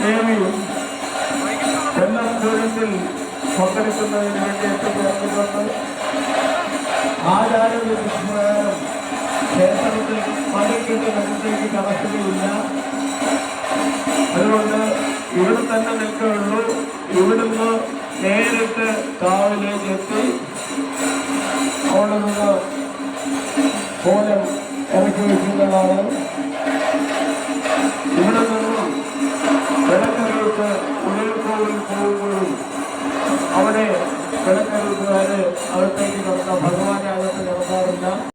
ദേവിയും കൊല്ലം പൂരത്തിൽ പങ്കെടുക്കുന്നതിന് വേണ്ടി എത്തിച്ചേർന്നിട്ടുണ്ട് ആചാരവിധിപ്രകാരം ക്ഷേത്രത്തിൽ പണിക്കിട്ട് അടുത്തേക്ക് കടക്കുകയില്ല അതുകൊണ്ട് ഇവിടെ തന്നെ നിൽക്കുകയുള്ളൂ ഇവിടുന്ന് നേരിട്ട് കാവിലേക്ക് എത്തി ഇറക്കി വയ്ക്കുന്നതാണ് പോലും പോകുമ്പോഴും അവരെ കിടക്കെടുക്കുവാൻ അകത്തേക്ക് നടത്താൻ ഭഗവാനെ അകത്ത് നടത്താറില്ല